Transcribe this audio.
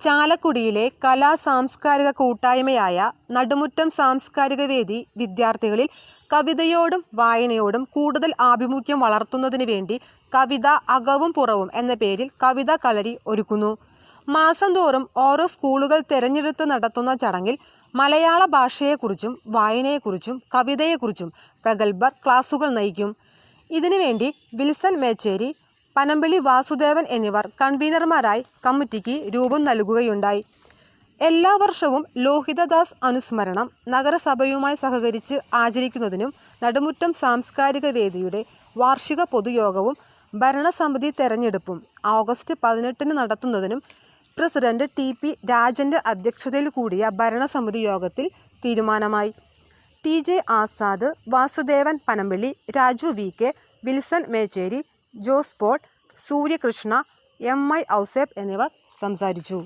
ചാലക്കുടിയിലെ കലാ സാംസ്കാരിക കൂട്ടായ്മയായ നടുമുറ്റം സാംസ്കാരിക വേദി വിദ്യാർത്ഥികളിൽ കവിതയോടും വായനയോടും കൂടുതൽ ആഭിമുഖ്യം വളർത്തുന്നതിന് വേണ്ടി കവിത അകവും പുറവും എന്ന പേരിൽ കവിതാ കളരി ഒരുക്കുന്നു. മാസം തോറും ഓരോ സ്കൂളുകൾ തിരഞ്ഞെടുത്ത് നടത്തുന്ന ചടങ്ങിൽ മലയാള ഭാഷയെക്കുറിച്ചും വായനയെക്കുറിച്ചും കവിതയെക്കുറിച്ചും പ്രഗത്ഭർ ക്ലാസുകൾ നയിക്കും. ഇതിനുവേണ്ടി വിൽസൺ മേച്ചേരി പനമ്പിളി വാസുദേവൻ എന്നിവർ കൺവീനർമാരായി കമ്മിറ്റിക്ക് രൂപം നൽകുകയുണ്ടായി. എല്ലാ വർഷവും ലോഹിതദാസ് അനുസ്മരണം നഗരസഭയുമായി സഹകരിച്ച് ആചരിക്കുന്നതിനും നടുമുറ്റം സാംസ്കാരിക വേദിയുടെ വാർഷിക പൊതുയോഗവും ഭരണസമിതി തെരഞ്ഞെടുപ്പും ഓഗസ്റ്റ് പതിനെട്ടിന് നടത്തുന്നതിനും പ്രസിഡന്റ് ടി പി രാജന്റെ അധ്യക്ഷതയിൽ കൂടിയ ഭരണസമിതി യോഗത്തിൽ തീരുമാനമായി. T J Azad Vasudevan Panampilly Raju V K Wilson Mecheri Jose Paul Suryakrishna M I Ouseph എന്നിവർ സംസാരിച്ചു.